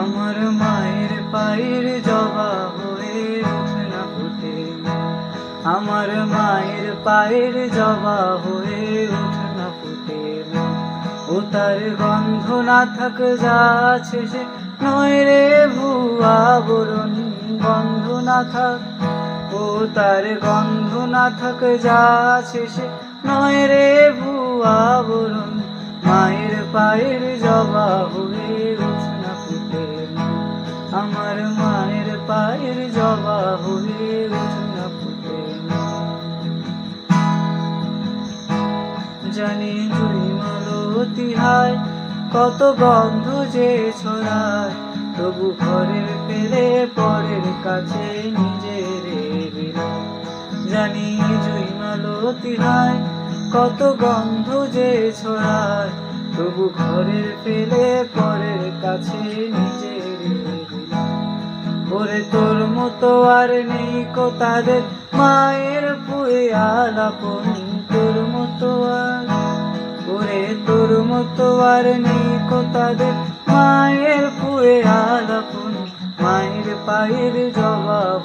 আমার মায়ের পায়ের জবা হয়ে না ফুটে। আমার মায়ের পায়ের জবা হয়ে না ফুটে। ও তার গন্ধ না থাক যা আছে সে নয় রে ভুয়া বরণ। গন্ধ না থাক, ও তার গন্ধ না থাক যা আছে সে নয় রে ভুয়া বরণ। মায়ের পায়ের জবা হয়ে আমার মায়ের পায়ের জবা হয়ে ওঠে না। ফুটে জানি জুই মালতি হায়, কত গন্ধ যে ছড়ায়, তবু ঘরের ফেলে পরের কাছে নিজের জানি জুই মালতি হায়, কত গন্ধ যে ছড়ায়, তবু ঘরের ফেলে পরের কাছে তোর মতো আর নেই কো তাদের। মায়ের পুয়ে আলাপন তোর মতো আর। ওরে তোর মতো আর নেই কো তাদের। মায়ের পুয়ে আলাপন মায়ের পায়ের জবাব